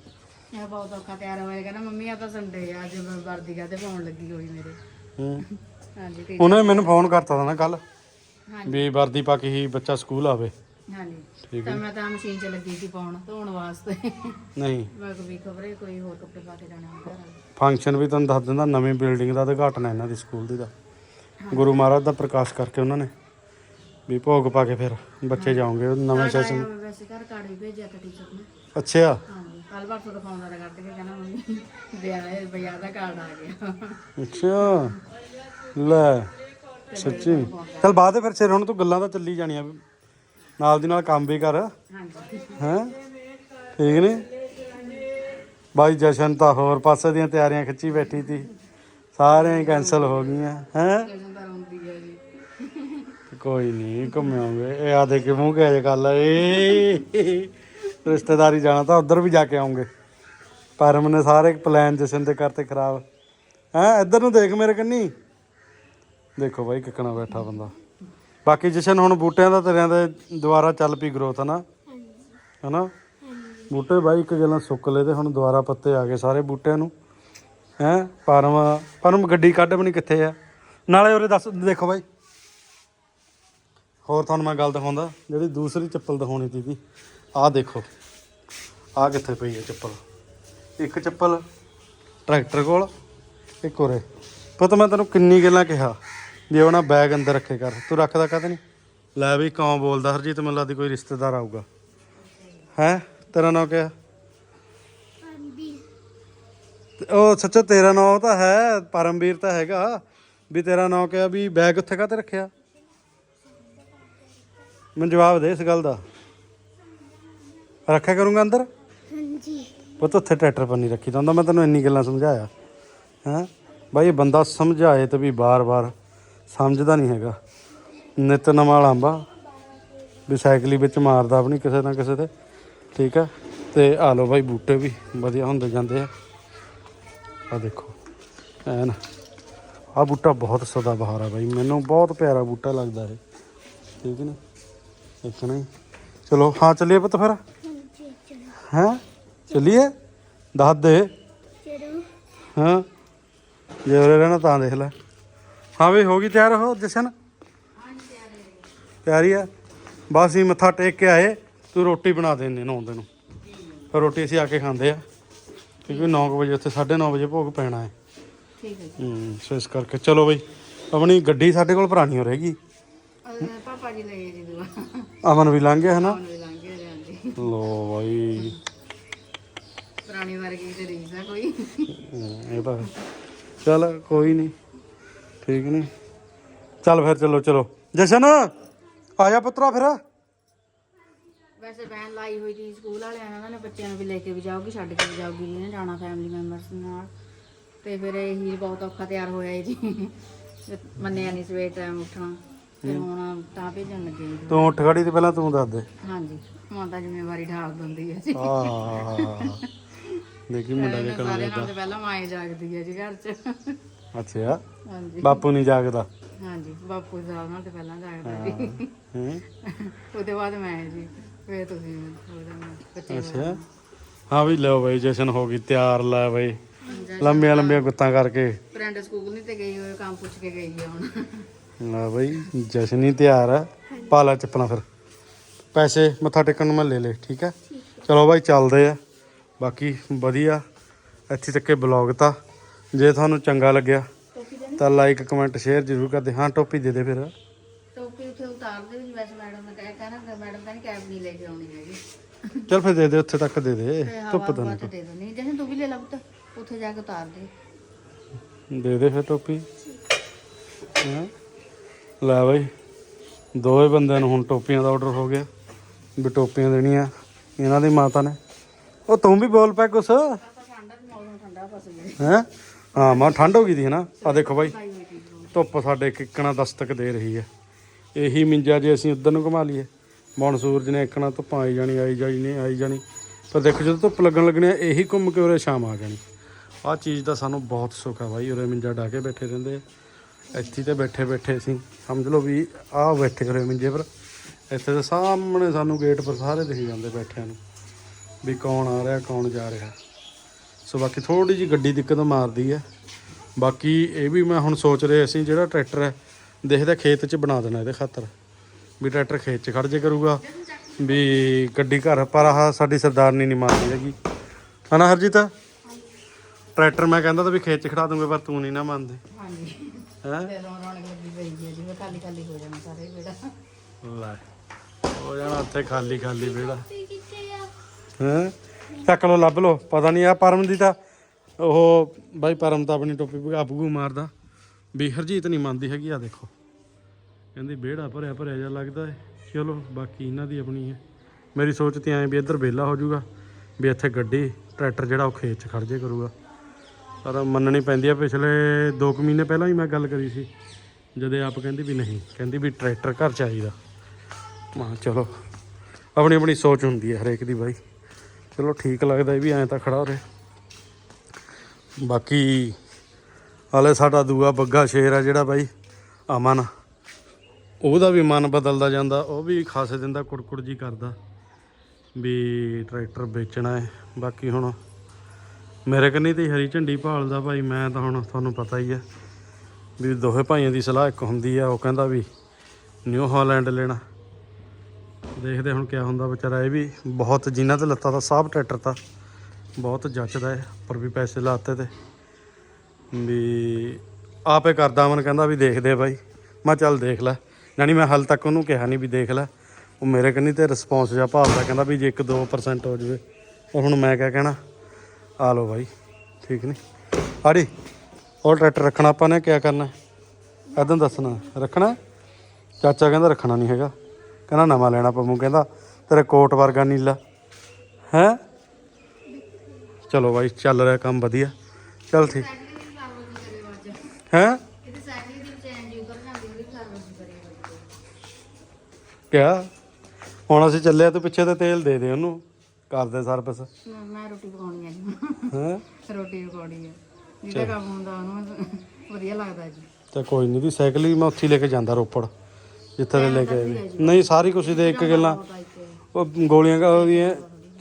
S3: ਇਹ ਬਹੁਤ ਔਖਾ ਤਿਆਰ ਹੋਇਆ ਕਹਿੰਦਾ ਮੰਮੀ ਆ ਤਾਂ ਸੰਡੇ ਆ ਅੱਜ ਮੈਂ ਵਰਦੀ ਕਾਤੇ ਪਾਉਣ ਲੱਗੀ ਹੋਈ ਮੇਰੇ।
S1: ਹੂੰ।
S3: ਹਾਂਜੀ
S1: ਉਹਨੇ ਮੈਨੂੰ ਫੋਨ ਕਰਤਾ ਤਾ ਨਾ ਕੱਲ
S3: ਹਾਂਜੀ।
S1: ਵੀ ਵਰਦੀ ਪਾ ਕੇ ਹੀ ਬੱਚਾ ਸਕੂਲ ਆਵੇ।
S3: ਹਾਂਜੀ।
S1: ਠੀਕ
S3: ਤਾਂ ਮੈਂ ਤਾਂ ਮਸ਼ੀਨ 'ਚ ਲੱਗੀ ਸੀ ਪਾਉਣ ਧੋਣ ਵਾਸਤੇ।
S1: ਨਹੀਂ।
S3: ਮੈਂ ਕੋਈ ਖਬਰੇ ਕੋਈ ਹੋਰ ਕੱਪੜੇ ਪਾ ਕੇ ਜਾਣਾ ਹੁੰਦਾ।
S1: ਫੰਕਸ਼ਨ ਵੀ ਤੁਹਾਨੂੰ ਦੱਸ ਦਿੰਦਾ ਨਵੀਂ ਬਿਲਡਿੰਗ ਦਾ ਉਦਘਾਟਨ ਹੈ ਇਹਨਾਂ ਦੀ ਸਕੂਲ ਦੀ ਦਾ। ਗੁਰੂ ਮਹਾਰਾਜ ਦਾ ਪ੍ਰਕਾਸ਼ ਕਰਕੇ ਉਹਨਾਂ ਨੇ। ਵੀ ਭੋਗ ਪਾ ਕੇ ਫਿਰ ਬੱਚੇ ਜਾਓਗੇ ਨਵੇਂ ਸੈਸ਼ਨ
S3: ਵੈਸੇ ਘਰ ਕਾਰਡ ਵੀ ਭੇਜਿਆ ਤਾਂ ਟੀਚਰ ਨੇ।
S1: ਅੱਛਾ।
S3: ਹਾਂਜੀ ਕੱਲ ਦਿਖਾਉਂਦਾ ਤਾਂ ਕੱਢ ਕੇ ਕਹਿੰਦਾ ਮੰਮੀ ਵਿਆਹ ਵਿਆਹ ਦਾ ਕਾਰਡ ਆ ਗਿਆ।
S1: ਅੱਛਾ। ਲੈ ਸੱਚੀ। ਚਲ ਬਾਅਦ ਦੇ ਫਿਰ ਸਿਰ ਹੁਣ ਤੂੰ ਗੱਲਾਂ ਤਾਂ ਚੱਲੀ ਜਾਣੀਆਂ ਨਾਲ ਦੀ ਨਾਲ ਕੰਮ ਵੀ ਕਰ।
S3: ਹਾਂਜੀ।
S1: ਹੈ? ਠੀਕ ਨੇ? ਬਾਈ ਜਸ਼ਨ ਤਾਂ ਹੋਰ ਪਾਸੇ ਦੀਆਂ ਤਿਆਰੀਆਂ ਖਿੱਚੀ ਬੈਠੀ ਸੀ ਸਾਰੀਆਂ ਹੀ ਕੈਨਸਲ ਹੋ ਗਈਆਂ। ਹੈ? ਕੋਈ ਨਹੀਂ ਘੁੰਮਿਆਂਗੇ ਇਹ ਆ ਦੇ ਕੇ ਮੂੰਹ ਕੇ ਗੱਲ ਏ। ਰਿਸ਼ਤੇਦਾਰੀ ਜਾਣਾ ਤਾਂ ਉਧਰ ਵੀ ਜਾ ਕੇ ਆਉਂਗੇ। ਪਰਮ ਨੇ ਸਾਰੇ ਪਲਾਨ ਜਸ਼ਨ ਦੇ ਕਰਤੇ ਖਰਾਬ। ਹੈ ਇੱਧਰ ਨੂੰ ਦੇਖ ਮੇਰੇ ਕੰਨੀ। ਦੇਖੋ ਬਾਈ ਕਿੱਕਣਾ ਬੈਠਾ ਬੰਦਾ। ਬਾਕੀ ਜਸ਼ਨ ਹੁਣ ਬੂਟਿਆਂ ਦਾ ਤੇਰਿਆਂ ਦੇ ਦੁਬਾਰਾ ਚੱਲ ਪਈ ਗਰੋਥ ਹਨਾ?
S2: ਹਾਂਜੀ।
S1: ਹਨਾ?
S2: ਹਾਂਜੀ।
S1: ਬੂਟੇ ਬਾਈ ਇੱਕ ਗੱਲਾਂ ਸੁੱਕ ਲਏ ਤੇ ਹੁਣ ਦੁਬਾਰਾ ਪੱਤੇ ਆ ਗਏ ਸਾਰੇ ਬੂਟਿਆਂ ਨੂੰ। ਹੈ? ਪਰਮ ਪਰਮ ਗੱਡੀ ਕੱਢ ਬਣੀ ਕਿੱਥੇ ਆ। ਨਾਲੇ ਉਰੇ ਦੱਸ ਦੇਖੋ ਬਾਈ। ਹੋਰ ਤੁਹਾਨੂੰ ਮੈਂ ਗੱਲ ਦਿਖਾਉਂਦਾ ਜਿਹੜੀ ਦੂਸਰੀ ਚੱਪਲ ਦਿਖਾਉਣੀ ਸੀਗੀ ਆਹ ਦੇਖੋ ਆਹ ਕਿੱਥੇ ਪਈ ਹੈ ਚੱਪਲ? ਇੱਕ ਚੱਪਲ ਟਰੈਕਟਰ ਕੋਲ ਇੱਕ ਉਰੇ। ਪਤਾ ਮੈਂ ਤੈਨੂੰ ਕਿੰਨੀ ਗੱਲਾਂ ਕਿਹਾ ਵੀ ਆਪਣਾ ਬੈਗ ਅੰਦਰ ਰੱਖੇ ਕਰ। ਤੂੰ ਰੱਖਦਾ ਕਦੇ ਨਹੀਂ? ਲੈ ਵੀ ਕੌਣ ਬੋਲਦਾ ਹਰਜੀਤ ਮੈਨੂੰ ਲੱਗਦੀ ਕੋਈ ਰਿਸ਼ਤੇਦਾਰ ਆਊਗਾ। ਹੈ? ਤੇਰਾ ਨਾਂ ਕਿਆ?
S2: ਹਾਂਜੀ
S1: ਤੇ ਉਹ ਸੱਚਾ ਤੇਰਾ ਨਾਂ ਤਾਂ ਹੈ ਪਰਮਵੀਰ ਤਾਂ ਹੈਗਾ। ਵੀ ਤੇਰਾ ਨਾਂ ਕਿਹਾ ਵੀ ਬੈਗ ਉੱਥੇ ਕਾਤੇ ਰੱਖਿਆ? ਮੈਨੂੰ ਜਵਾਬ ਦੇ ਇਸ ਗੱਲ ਦਾ। ਰੱਖਿਆ ਕਰੂੰਗਾ ਅੰਦਰ?
S2: ਹਾਂਜੀ।
S1: ਪੁੱਤ ਉੱਥੇ ਟਰੈਕਟਰ ਪਰ ਨਹੀਂ ਰੱਖੀ ਦਾ ਹੁੰਦਾ ਮੈਂ ਤੈਨੂੰ ਇੰਨੀ ਗੱਲਾਂ ਸਮਝਾਇਆ। ਹੈ? ਬਾਈ ਇਹ ਬੰਦਾ ਸਮਝਾਏ ਤੇ ਵੀ ਬਾਰ-ਬਾਰ ਸਮਝਦਾ ਨਹੀਂ ਹੈਗਾ। ਨਿਤ ਨਵਾਂ ਲਾਂਬਾ ਵੀ ਸਾਈਕਲੀ ਵਿੱਚ ਮਾਰਦਾ ਆਪਣੀ ਕਿਸੇ ਨਾ ਕਿਸੇ ਤੇ। ਠੀਕ ਹੈ ਤੇ ਆ ਲਓ ਬਾਈ ਬੂਟੇ ਵੀ ਵਧੀਆ ਹੁੰਦੇ ਜਾਂਦੇ ਆ। ਆ ਦੇਖੋ ਐਨ। ਆ ਬੂਟਾ ਬਹੁਤ ਸਦਾ ਬਹਾਰ ਆ ਬਾਈ। ਮੈਨੂੰ ਬਹੁਤ ਪਿਆਰਾ ਬੂਟਾ ਲੱਗਦਾ ਇਹ। ਠੀਕ ਨੇ? ਇੱਕ ਨਹੀਂ ਚਲੋ ਹਾਂ ਚੱਲੀਏ ਪੁੱਤ ਫਿਰ।
S2: ਹਾਂਜੀ ਚਲੋ।
S1: ਹੈਂ? ਚੱਲੀਏ? ਦੱਸ ਦੇ।
S2: ਚਲੋ।
S1: ਹਾਂ। ਜੇ ਉਰੇ ਰਹਿਣਾ ਤਾਂ ਦੇਖ ਲੈ। ਹਾਂ ਵੀ ਹੋ ਗਈ ਤਿਆਰ ਹੋ ਜਸ਼ਨ? ਤਿਆਰੀ ਆ? ਬਸ ਹੀ ਮੱਥਾ ਟੇਕ ਕੇ ਆਏ। ਤੂੰ ਰੋਟੀ ਬਣਾ ਦੇ ਨੇ ਨੌਂ ਨੂੰ ਫਿਰ ਰੋਟੀ ਅਸੀਂ ਆ ਕੇ ਖਾਂਦੇ ਆ। ਕਿਉਂਕਿ 9 ਵਜੇ ਉੱਥੇ 9:30 ਵਜੇ ਭੋਗ ਪੈਣਾ ਹੈ।
S3: ਠੀਕ ਹੈ ਜੀ।
S1: ਹੂੰ ਸੋ ਇਸ ਕਰਕੇ ਚਲੋ ਬਈ ਆਪਣੀ ਗੱਡੀ ਸਾਡੇ ਕੋਲ ਪੁਰਾਣੀ ਹੋ ਰਹੇਗੀ।
S3: ਪਾਪਾ ਜੀ ਲੈ ਜੀ ਦੁਆ
S1: ਅਮਨ ਵੀ ਲੰਘ ਗਿਆ ਹਨਾ?
S3: ਵੀ ਲੰਘ
S1: ਲੋ ਬਾਈ।
S3: ਪੁਰਾਣੀ ਵਰਗੀ ਤੇ ਰੀਸ ਆ ਕੋਈ।
S1: ਹਮ, ਇਹ ਤਾਂ ਹੈ। ਚੱਲ ਕੋਈ ਨਹੀਂ। ਠੀਕ ਨਹੀਂ। ਚੱਲ ਫਿਰ ਚਲੋ ਚਲੋ। ਜਸ਼ਨ ਆ ਜਾ ਪੁੱਤਰਾ ਫਿਰ।
S3: ਵੈਸੇ ਬੈਨ ਲਾਈ ਹੋਈ ਜੀ ਸਕੂਲ ਵਾਲਿਆਂ ਨੇ ਉਹਨਾਂ ਨੇ ਬੱਚਿਆਂ ਨੂੰ ਵੀ ਲੈ ਕੇ ਵੀ ਜਾਓਗੀ ਛੱਡ ਕੇ ਵੀ ਜਾਓਗੀ ਜਿਹਨੇ ਜਾਣਾ ਫੈਮਿਲੀ ਮੈਂਬਰਸ ਨਾਲ। ਤੇ ਫਿਰ ਇਹੀ ਬਹੁਤ ਔਖਾ ਤਿਆਰ ਹੋਇਆ ਜੀ। ਮੰਨਿਆ ਨਹੀਂ ਸਵੇਰ ਟਾਈਮ ਉੱਠਣਾ। ਹੁਣ ਤਾਂ ਭੇਜਣ ਲੱਗੇ ਜੀ।
S1: ਤੂੰ ਉੱਠ ਖੜੀ ਤੇ ਪਹਿਲਾਂ ਤੂੰ ਦੱਸ ਦੇ।
S3: ਹਾਂਜੀ ਮਾਤਾ ਜ਼ਿੰਮੇਵਾਰੀ ਢਾਲ ਦਿੰਦੀ ਹੈ ਜੀ।
S1: ਆ ਦੇਖੀ ਮੁੰਡਾ ਜੇ ਕਰਨ
S3: ਸਾਰਿਆਂ ਨਾਲ ਤੇ ਪਹਿਲਾਂ ਮਾਏ ਜਾਗਦੀ ਹੈ ਜੀ ਘਰ 'ਚ।
S1: ਅੱਛਾ।
S3: ਹਾਂਜੀ।
S1: ਬਾਪੂ ਨਹੀਂ ਜਾਗਦਾ?
S3: ਹਾਂਜੀ ਬਾਪੂ ਸਾਹਿਬ ਨਾਲ ਤੇ ਪਹਿਲਾਂ ਜਾਗਦਾ ਜੀ।
S1: ਹੂੰ
S3: ਉਹਦੇ ਬਾਅਦ ਮੈਂ ਜੀ ਫਿਰ ਤੁਸੀਂ ਉਹਦੇ ਨਾਲ ਬੱਚੇ
S1: ਅੱਛਾ। ਹਾਂ ਵੀ ਲਓ ਬਈ ਜਸ਼ਨ ਹੋ ਗਈ ਤਿਆਰ ਲੈ ਬਈ। ਲੰਬੀਆਂ ਲੰਬੀਆਂ ਗੁੱਤਾਂ ਕਰਕੇ।
S3: ਫਰੈਂਡ ਸਕੂਲ ਨਹੀਂ ਤੇ ਗਈ ਹੋਏ ਕੰਮ ਪੁੱਛ ਕੇ ਗਈ ਹੈ ਹੁਣ।
S1: ਲੈ ਬਈ ਜਸ਼ਨ ਹੀ ਤਿਆਰ ਹੈ ਪਾ ਲੈ ਚੱਪਲਾਂ ਫਿਰ। ਪੈਸੇ ਮੱਥਾ ਟੇਕਣ ਨੂੰ ਮੈਂ ਲੈ ਲੈ ਠੀਕ ਹੈ ਚਲੋ ਬਾਈ ਚੱਲਦੇ ਆ। ਬਾਕੀ ਵਧੀਆ। ਇੱਥੇ ਤੱਕ ਬਲੌਗ ਤਾਂ। ਜੇ ਤੁਹਾਨੂੰ ਚੰਗਾ ਲੱਗਿਆ ਤਾਂ ਲਾਈਕ ਕਮੈਂਟ ਸ਼ੇਅਰ ਜ਼ਰੂਰ ਕਰਦੇ ਹਾਂ ਟੋਪੀ ਦੇ ਦੇ ਫਿਰ।
S3: ਟੋਪੀ ਉੱਥੇ ਉਤਾਰ ਦੇ ਜੀ ਵੈਸੇ ਮੈਡਮ ਨੇ ਕਹਿ ਕਹਿਣਾ ਮੈਡਮ ਕਹਿੰਦੀ ਕੈਬ ਨਹੀਂ ਲੈ ਕੇ ਆਉਣੀ ਹੈਗੀ।
S1: ਚਲ ਫਿਰ ਦੇ ਦੇ ਉੱਥੇ ਤੱਕ ਦੇ ਦੇ।
S3: ਤੇ
S1: ਧੁੱਪ ਤਾਂ
S3: ਤੇ ਦੇ ਦੋ ਨਹੀਂ ਜੈਸੇ ਤੂੰ ਵੀ ਲੈ ਲਾ ਪੁੱਤ। ਉੱਥੇ ਜਾ ਕੇ ਉਤਾਰ ਦੇ।
S1: ਨਹੀਂ ਦੇ ਦੇ ਫਿਰ ਟੋਪੀ। ਹੈਂ? ਲੈ ਬਾਈ ਦੋਵੇਂ ਬੰਦਿਆਂ ਨੂੰ ਹੁਣ ਟੋਪੀਆਂ ਦਾ ਆਰਡਰ ਹੋ ਗਿਆ ਵੀ ਟੋਪੀਆਂ ਦੇਣੀਆਂ ਇਹਨਾਂ ਦੀ ਮਾਤਾ ਨੇ। ਉਹ ਤੂੰ ਵੀ ਬੋਲ ਪੈ ਕੁਛ।
S3: ਆਪਾਂ
S1: ਹੈ? ਹਾਂ ਮਾ ਠੰਡ ਹੋ ਗਈ ਦੀ ਹੈ ਨਾ? ਆ ਦੇਖੋ ਬਾਈ ਧੁੱਪ ਸਾਡੇ ਕਿੱਕਣਾ ਦਸਤਕ ਦੇ ਰਹੀ ਹੈ। ਇਹੀ ਮਿੰਜਾ ਜੇ ਅਸੀਂ ਉਧਰ ਨੂੰ ਘੁਮਾ ਲਈਏ। ਮੌਨ ਸੂਰਜ ਨੇ ਇੱਕਣਾ ਧੁੱਪਾਂ ਆਈ ਜਾਣੀ ਆਈ ਜਾਣੀ ਨੇ ਆਈ ਜਾਣੀ। ਪਰ ਦੇਖੋ ਜਦੋਂ ਧੁੱਪ ਲੱਗਣ ਲੱਗਣੀ ਆ, ਇਹੀ ਘੁੰਮ ਕੇ ਉਰੇ ਸ਼ਾਮ ਆ ਜਾਣੀ। ਆਹ ਚੀਜ਼ ਦਾ ਸਾਨੂੰ ਬਹੁਤ ਸੁੱਖ ਆ ਬਾਈ ਉਰੇ ਮਿੰਜਾ ਢਾ ਕੇ ਬੈਠੇ ਰਹਿੰਦੇ ਆ। ਇੱਥੇ ਤੇ ਬੈਠੇ ਬੈਠੇ ਅਸੀਂ ਸਮਝ ਲਓ ਵੀ ਆਹ ਬੈਠੇ ਉਰੇ ਮਿੰਜੇ ਪਰ। ਇੱਥੇ ਦੇ ਸਾਹਮਣੇ ਸਾਨੂੰ ਗੇਟ ਪਰ ਸਾਰੇ ਦਿਖ ਜਾਂਦੇ ਬੈਠਿਆਂ ਨੂੰ ਵੀ ਕੌਣ ਆ ਰਿਹਾ ਕੌਣ ਜਾ ਰਿਹਾ। ਸੋ ਬਾਕੀ ਥੋੜੀ ਜੀ ਗੱਡੀ ਦਿੱਕਤ ਮਾਰਦੀ ਹੈ। ਬਾਕੀ ਇਹ ਵੀ ਮੈਂ ਹੁਣ ਸੋਚ ਰਿਹਾ ਅਸੀਂ ਜਿਹੜਾ ਟਰੈਕਟਰ ਹੈ ਦੇਖਦਾ ਖੇਤ 'ਚ ਬਣਾ ਦੇਣਾ ਇਹਦੇ ਖਾਤਰ। ਵੀ ਟਰੈਕਟਰ ਖੇਤ 'ਚ ਖੜ ਜੇ ਕਰੂਗਾ ਵੀ ਗੱਡੀ ਘਰ ਪਰ ਆਹ ਸਾਡੀ ਸਰਦਾਰਨੀ ਨਹੀਂ ਮੰਨਦੀ ਹੈਗੀ। ਹਨਾ ਹਰਜੀਤ? ਟਰੈਕਟਰ ਮੈਂ ਕਹਿੰਦਾ ਤਾਂ ਵੀ ਖੇਤ 'ਚ ਖੜਾ ਦੂੰਗਾ ਪਰ ਤੂੰ ਨਹੀਂ ਨਾ ਮੰਨਦੇ।
S3: ਹਾਂਜੀ।
S1: ਹੈ?
S3: ਤੇ ਰੌਣ ਰੌਣਕ ਲੱਗੀ ਪਈ ਹੈ ਜਿਵੇਂ ਖਾਲੀ ਖਾਲੀ ਹੋ ਜਾਣਾ ਸਾਰੇ ਵਿਹੜਾ।
S1: ਲੈ ਹੋ ਜਾਣਾ ਉੱਥੇ ਖਾਲੀ ਖਾਲੀ ਵਿਹੜਾ। ਹੈ? ਚੱਕ ਲੋ ਲੱਭ ਲੋ ਪਤਾ ਨਹੀਂ ਆ ਪਰਮ ਦੀ ਤਾਂ ਉਹ ਬਾਈ ਪਰਮ ਤਾਂ ਆਪਣੀ ਟੋਪੀ ਭਗਾ ਭਗੂ ਮਾਰਦਾ। ਵੀ ਹਰਜੀਤ ਨਹੀਂ ਮੰਨਦੀ ਹੈਗੀ ਆ ਦੇਖੋ। ਕਹਿੰਦੀ ਵਿਹੜਾ ਭਰਿਆ ਭਰਿਆ ਜਿਹਾ ਲੱਗਦਾ ਹੈ ਚਲੋ ਬਾਕੀ ਇਹਨਾਂ ਦੀ ਆਪਣੀ ਹੈ ਮੇਰੀ ਸੋਚ ਤੇ ਐਂ ਵੀ ਇੱਧਰ ਵਿਹਲਾ ਹੋ ਜਾਊਗਾ ਵੀ ਇੱਥੇ ਗੱਡੀ ਟਰੈਕਟਰ ਜਿਹੜਾ ਉਹ ਖੇਤ 'ਚ ਖੜ ਜੇ ਕਰੂਗਾ। ਪਰ ਮੰਨਣੀ ਪੈਂਦੀ ਆ। ਪਿਛਲੇ 2 ਕੁ ਮਹੀਨੇ ਪਹਿਲਾਂ ਹੀ ਮੈਂ ਗੱਲ ਕਰੀ ਸੀ। ਜਦੇ ਆਪ ਕਹਿੰਦੀ ਵੀ ਨਹੀਂ, ਕਹਿੰਦੀ ਵੀ ਟਰੈਕਟਰ ਘਰ ਚਾਹੀਦਾ। ਮੈਂ ਕਿਹਾ ਚਲੋ, ਆਪਣੀ ਆਪਣੀ ਸੋਚ ਹੁੰਦੀ ਹੈ ਹਰੇਕ ਦੀ ਬਾਈ। ਚਲੋ ਠੀਕ ਲੱਗਦਾ ਇਹ ਵੀ ਐਂ ਤਾਂ ਖੜਾ ਹੋ ਰਿਹਾ। ਬਾਕੀ ਹਾਲੇ ਸਾਡਾ ਦੂਆ ਬੱਗਾ ਸ਼ੇਰ ਆ ਜਿਹੜਾ ਬਾਈ, ਅਮਨ। ਉਹਦਾ ਵੀ ਮਨ ਬਦਲਦਾ ਜਾਂਦਾ, ਉਹ ਵੀ ਖਾਸੇ ਦਿਨ ਦਾ ਕੁੜਕੁੜ ਜੀ ਕਰਦਾ। ਵੀ ਟਰੈਕਟਰ ਵੇਚਣਾ ਹੈ। ਬਾਕੀ ਹੁਣ ਮੇਰੇ ਕੰਨੀ ਤੇ ਹਰੀ ਝੰਡੀ ਭਾਲਦਾ ਭਾਈ, ਮੈਂ ਤਾਂ ਹੁਣ ਤੁਹਾਨੂੰ ਪਤਾ ਹੀ ਹੈ ਵੀ ਦੋਹੇ ਭਾਈਆਂ ਦੀ ਸਲਾਹ ਇੱਕ ਹੁੰਦੀ ਆ, ਉਹ ਕਹਿੰਦਾ ਵੀ ਨਿਊ ਹਾਲੈਂਡ ਲੈਣਾ। ਦੇਖਦੇ ਹੁਣ ਕਿਆ ਹੁੰਦਾ ਵਿਚਾਰਾ, ਇਹ ਵੀ ਬਹੁਤ ਜਿਨ੍ਹਾਂ ਤੇ ਲੱਤਾ ਦਾ ਸਾਹਬ ਟਰੈਕਟਰ ਤਾਂ ਬਹੁਤ ਜੱਚਦਾ ਹੈ ਪਰ ਵੀ ਪੈਸੇ ਲਾਤੇ ਤੇ। ਵੀ ਆਪੇ ਕਰਦਾ ਮਨ ਕਹਿੰਦਾ ਵੀ ਦੇਖਦੇ ਬਾਈ ਮੈਂ ਚੱਲ ਦੇਖ ਲੈ, ਯਾਨੀ ਮੈਂ ਹਾਲ ਤੱਕ ਉਹਨੂੰ ਕਿਹਾ ਨਹੀਂ ਵੀ ਦੇਖ ਲੈ। ਉਹ ਮੇਰੇ ਕੰਨੀ ਤੇ ਰਿਸਪੌਂਸ ਜਿਹਾ ਭਾਲਦਾ, ਕਹਿੰਦਾ ਵੀ ਜੇ 1-2% ਹੋ ਜਵੇ, ਉਹ ਹੁਣ ਮੈਂ ਕਿਆ ਕਹਿਣਾ। ਆ ਲਓ ਬਾਈ, ਠੀਕ ਨਹੀਂ ਆੜੀ, ਉਹ ਟਰੈਕਟਰ ਰੱਖਣਾ ਆਪਾਂ ਨੇ, ਕਿਆ ਕਰਨਾ? ਐਦਾਂ ਦੱਸਣਾ, ਰੱਖਣਾ? ਚਾਚਾ ਕਹਿੰਦਾ ਰੱਖਣਾ ਨਹੀਂ ਹੈਗਾ। ਕਹਿੰਦਾ ਨਵਾਂ ਲੈਣਾ ਪਊ ਕਹਿੰਦਾ ਤੇਰੇ ਕੋਟ ਵਰਗਾ ਨੀਲਾ। ਹੈ? ਚਲੋ ਬਾਈ, ਚੱਲ ਰਿਹਾ ਕੰਮ ਵਧੀਆ। ਚੱਲ ਠੀਕ। ਹੈ?
S3: ਕਿਤੇ
S1: ਕਿਆ? ਹੁਣ ਅਸੀਂ ਚੱਲੇ ਆ ਤੂੰ ਪਿੱਛੇ ਤੇ ਤੇਲ ਦੇ ਦੇ ਉਹਨੂੰ। ਕਰਦੇ ਸਰਵਿਸ?
S3: ਮੈਂ ਰੋਟੀ ਪਕਾਉਣੀ ਹੈ ਜੀ।
S1: ਹੈ?
S3: ਰੋਟੀ ਪਕਾਉਣੀ ਹੈ ਜਿਹਦਾ ਕੰਮ ਹੁੰਦਾ ਉਹਨੂੰ ਵਧੀਆ ਲੱਗਦਾ ਜੀ।
S1: ਤੇ ਕੋਈ ਨਹੀਂ ਦੀ ਸਾਈਕਲ ਹੀ ਮੈਂ ਉੱਥੇ ਹੀ ਲੈ ਕੇ ਜਾਂਦਾ ਰੋਪੜ। ਜਿੱਥੇ ਦੇ ਲੈ ਕੇ ਆਏ। ਨਹੀਂ ਸਾਰੀ ਕੁਛ ਦੇ ਇੱਕ ਗੱਲਾਂ। ਉਹ ਗੋਲੀਆਂ ਕਾ ਉਹਦੀਆਂ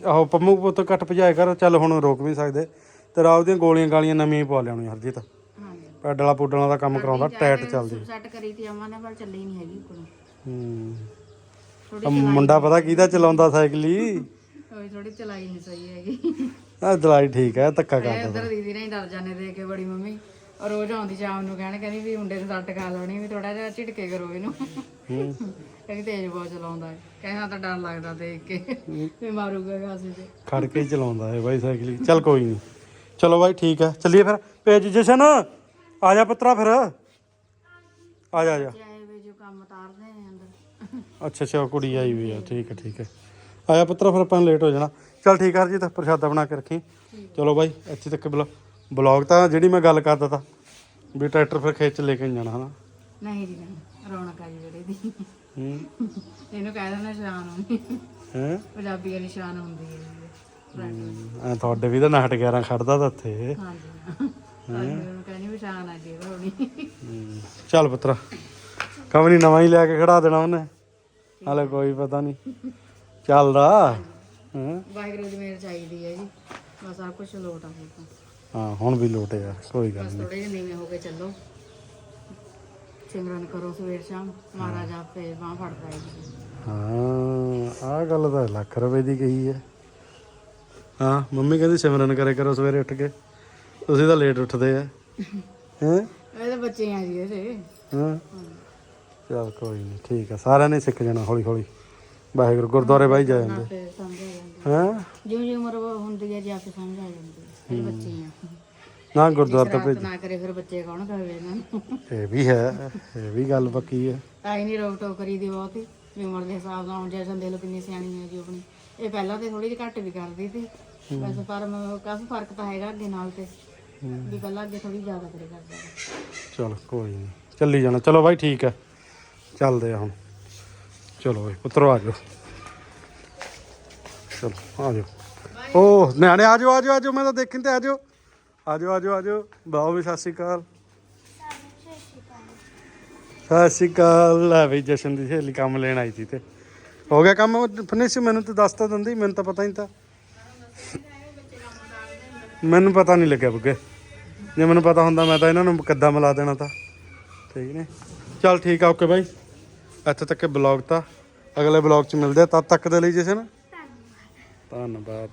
S1: ਆਹੋ ਪੰਮੂ ਪੁੱਤ ਘੱਟ ਭਜਾਏ ਕਰ ਚੱਲ ਹੁਣ ਰੋਕ ਵੀ ਨਹੀਂ ਸਕਦੇ। ਤੇ ਰਾਤ ਦੀਆਂ ਗੋਲੀਆਂ ਗਾਲੀਆਂ ਨਵੀਆਂ ਹੀ ਪਵਾ ਲਿਆਉਣੀ ਹਰਜੀਤ।
S3: ਹਾਂਜੀ।
S1: ਪੈਡਲਾ ਪੁੱਡਲਾਂ ਦਾ ਕੰਮ ਕਰਾਉਂਦਾ ਟਾਇਟ ਚੱਲਦੀ।
S3: ਸੈੱਟ ਕਰੀ ਤੀ ਅਮਾ ਨੇ ਪਰ ਚੱਲੀ ਨਹੀਂ ਹੈਗੀ ਕੋਲ
S1: ਹੂੰ।
S3: ਥੋੜੀ
S1: ਆਹ ਮੁੰਡਾ ਪਤਾ ਕਿਹਦਾ ਚਲਾਉਂਦਾ ਸਾਈਕਲ ਹੀ
S3: ਹੋਈ ਥੋੜੀ ਚਲਾਈ ਨਹੀਂ ਸਹੀ ਹੈਗੀ।
S1: ਆ ਦਲਾਈ ਠੀਕ ਹੈ ਧੱਕਾ
S3: ਇਹ
S1: ਕਰਦਾ
S3: ਉਧਰ ਦੀਦੀ ਨੇ ਡਰ ਜਾਣੇ ਦੇ ਕੇ ਬੜੀ ਮੰਮੀ ਔਰ ਰੋਜ਼ ਆਉਂਦੀ ਸ਼ਾਮ ਨੂੰ ਕਹਿਣ ਕਹਿੰਦੀ ਵੀ ਮੁੰਡੇ ਨੂੰ ਸੱਟ ਖਾ ਲੈਣੀ ਵੀ ਥੋੜਾ ਜਿਹਾ ਝਿੜਕੇ ਕਰੋ ਇਹਨੂੰ। ਕਹਿੰਦੀ ਤੇਜ਼ ਬਹੁਤ ਚਲਾਉਂਦਾ ਹੈ ਕਹਿੰਦਾ ਤਾਂ ਡਰ ਲੱਗਦਾ ਦੇਖ ਕੇ ਵੀ ਮਾਰੂਗਾ ਗਾਸੇ ਤੇ
S1: ਖੜ ਕੇ ਹੀ ਚਲਾਉਂਦਾ ਹੈ ਬਾਈ ਸਾਈਕਲ ਚੱਲ ਕੋਈ ਨਹੀਂ। ਚਲੋ ਬਾਈ ਠੀਕ ਹੈ ਚੱਲੀਏ ਫਿਰ। ਭੇਜ ਜਸ਼ਨ। ਆ ਜਾ ਪੁੱਤਰਾ ਫਿਰ। ਆ ਜਾ ਆ ਜਾ।
S3: ਚਾਹੇ ਵੀ ਜੋ ਕੰਮ ਉਤਾਰਦੇ ਨੇ ਅੰਦਰ।
S1: ਅੱਛਾ ਅੱਛਾ ਉਹ ਕੁੜੀ ਆਈ ਵੀ ਆ। ਠੀਕ ਹੈ ਠੀਕ ਹੈ ਆਇਆ ਪੁੱਤਰਾ ਫਿਰ ਆਪਾਂ ਲੇਟ ਹੋ ਜਾਣਾ। ਚੱਲ ਠੀਕ ਆ ਜੀ ਤਾਂ ਪ੍ਰਸ਼ਾਦਾ ਬਣਾ ਕੇ ਰੱਖੀ। ਚਲੋ ਬਾਈ ਇੱਥੇ ਤੱਕ ਬਲੌਗ ਤਾਂ ਜਿਹੜੀ ਮੈਂ ਗੱਲ ਕਰਦਾ ਤਾ ਵੀ ਟਰੈਕਟਰ ਫਿਰ ਖੇਤ ਚ ਲੈ ਕੇ ਜਾਣਾ ਹਨਾ?
S3: ਨਹੀਂ ਜੀ ਨਹੀਂ। ਰੌਣਕ ਆ ਜੀ ਜਿਹੜੇ ਦੀ
S1: ਹੂੰ।
S3: ਇਹਨੂੰ ਕਹਿ ਦਿੰਦੇ ਸ਼ਾਨ ਹੁੰਦੀ
S1: ਹੈ?
S3: ਪੰਜਾਬੀ ਵਾਲੀ ਸ਼ਾਨ ਹੁੰਦੀ ਹੈ
S1: ਐ ਤੁਹਾਡੇ ਵੀ ਤਾਂ 911 ਖੜਦਾ ਤਾਂ ਇੱਥੇ
S3: ਹਾਂਜੀ। ਹਾਂ? ਕਹਿੰਦੀ ਵੀ ਸ਼ਾਨ ਆ ਜੀ ਹੋਣੀ
S1: ਹੂੰ। ਚੱਲ ਪੁੱਤਰਾ ਕੰਮ ਨਹੀਂ ਨਵਾਂ ਹੀ ਲਿਆ ਕੇ ਖੜਾ ਦੇਣਾ ਉਹਨੇ। ਹਾਲੇ ਕੋਈ ਪਤਾ ਨਹੀਂ। ਚੱਲਦਾ। ਹਾਂ।
S3: ਵਾਹਿਗੁਰੂ ਦੀ ਮਿਹਰ ਚਾਹੀਦੀ ਹੈ ਜੀ। ਬਸ ਸਭ ਕੁਝ ਲੋਟ ਆ ਤਾਂ।
S1: ਹਾਂ ਹੁਣ ਵੀ ਲੋਟ ਯਾਰ ਕੋਈ ਗੱਲ
S3: ਬਸ
S1: ਨਹੀਂ
S3: ਥੋੜੇ ਜਿਹੇ ਨੀਵੇਂ ਹੋ ਕੇ ਚੱਲੋ। ਸਿਮਰਨ ਕਰੋ ਸਵੇਰ ਸ਼ਾਮ ਮਹਾਰਾਜ ਆਪੇ ਬਾਹ ਫੜਦਾ ਹੈ ਜੀ।
S1: ਹਾਂ ਆਹ ਗੱਲ ਤਾਂ ਲੱਖ ਰੁਪਏ ਦੀ ਕਹੀ ਹੈ। ਹਾਂ ਮੰਮੀ ਕਹਿੰਦੀ ਸਿਮਰਨ ਕਰੇ ਕਰੋ ਸਵੇਰੇ ਉੱਠ ਕੇ। ਤੁਸੀਂ ਤਾਂ ਲੇਟ ਉੱਠਦੇ ਆ। ਹੈਂ?
S3: ਇਹ ਤਾਂ ਬੱਚੇ ਆ ਜੀ ਇਹਦੇ।
S1: ਹਾਂ। ਚੱਲ ਕੋਈ ਨਹੀਂ ਠੀਕ ਆ ਸਾਰਿਆਂ ਨੇ ਸਿੱਖ ਜਾਣਾ ਹੌਲੀ ਹੌਲੀ ਵਾਹਿਗੁਰੂ ਗੁਰਦੁਆਰੇ ਬਾਈ ਜਾ ਜਾਂਦੇ।
S3: ਆਪੇ ਸਮਝ ਆ ਜਾਂਦਾ
S1: ਹਾਂ?
S3: ਜਿਉਂ ਜਿਉਂ ਉਮਰ ਹੁੰਦੀ ਹੈ ਜੀ ਆਪੇ ਸਮਝ ਆ ਜਾਂਦੀ ਹੈ। ਬੱਚੇ ਆ।
S1: ਨਾ ਗੁਰਦੁਆਰੇ ਤਾਂ
S3: ਸ਼ਰਾਰਤ ਨਾ ਕਰੇ ਫਿਰ ਬੱਚੇ ਕੌਣ ਕਰਵੇ ਇਹਨਾਂ ਨੂੰ?
S1: ਇਹ ਵੀ ਹੈ ਇਹ ਵੀ ਗੱਲ ਪੱਕੀ ਹੈ।
S3: ਤਾਂ ਹੀ ਨਹੀਂ ਰੋਕ ਟੋਕ ਕਰੀ ਦੀ ਬਹੁਤੀ ਵੀ ਉਮਰ ਦੇ ਹਿਸਾਬ ਨਾਲ ਹੁਣ ਜੈਸਨ ਦੇ ਲੋ ਕਿੰਨੀ ਸਿਆਣੀ ਹੈ ਜੀ ਆਪਣੀ। ਇਹ ਪਹਿਲਾਂ ਤੇ ਥੋੜੀ ਜਿਹੀ ਘੱਟ ਵੀ ਕਰਦੀ ਸੀ। ਵੈਸੇ ਪਰ ਮ- ਕਾਫੀ ਫ਼ਰਕ ਤਾਂ ਹੈਗਾ ਅੱਗੇ ਨਾਲ ਤੇ। ਵੀ ਪਹਿਲਾਂ ਅੱਗੇ ਥੋੜੀ ਜ਼ਿਆਦਾ ਕਰੇ ਕਰਦਾ ਸੀ।
S1: ਚਲ ਕੋਈ ਨਹੀਂ। ਚੱਲੀ ਜਾਣਾ। ਚਲੋ ਬਾਈ ਠੀਕ ਹੈ। ਚੱਲਦੇ ਆ ਹੁਣ। ਚਲੋ ਬਈ ਪੁੱਤਰੋ ਆ ਜਾਓ। ਚਲੋ, ਆ ਜਾਓ। ਓ, ਨਿਆਣੇ, ਆ ਜਾਓ ਆ ਜਾਓ ਆ ਜਾਓ, ਮੈਂ ਤਾਂ ਦੇਖਣ ਤੇ ਆ ਜਾਓ। ਆ ਜਾਓ ਆ ਜਾਓ ਆ ਜਾਓ। ਬਾਓ ਵੀ, ਸਤਿ ਸ਼੍ਰੀ ਅਕਾਲ। ਸਤਿ ਸ਼੍ਰੀ ਅਕਾਲ। ਲੈ ਬਈ, ਜਸ਼ਨ ਦੀ ਸਹੇਲੀ ਕੰਮ ਲੈਣ ਆਈ ਸੀ ਤੇ। ਹੋ ਗਿਆ ਕੰਮ ਫਿਨਿਸ਼ ਮੈਨੂੰ ਤਾਂ ਦੱਸ ਤਾਂ ਦਿੰਦੀ, ਮੈਨੂੰ ਤਾਂ ਪਤਾ ਹੀ ਨਹੀਂ ਤਾਂ। ਮੈਨੂੰ ਪਤਾ ਨਹੀਂ ਲੱਗਿਆ ਬੁੱਗੇ। ਜੇ ਮੈਨੂੰ ਪਤਾ ਹੁੰਦਾ, ਮੈਂ ਤਾਂ ਇਹਨਾਂ ਨੂੰ ਕਿੱਦਾਂ ਮਿਲਾ ਦੇਣਾ ਤਾਂ। ਠੀਕ ਨੇ? ਚੱਲ ਠੀਕ ਆ, ਓਕੇ ਬਾਈ। ਇੱਥੇ ਤੱਕ ਬਲੌਗ ਤਾਂ ਅਗਲੇ ਬਲੌਗ 'ਚ ਮਿਲਦੇ ਆ। ਤਦ ਤੱਕ ਦੇ ਲਈ ਜਸ਼ਨ। ਧੰਨਵਾਦ।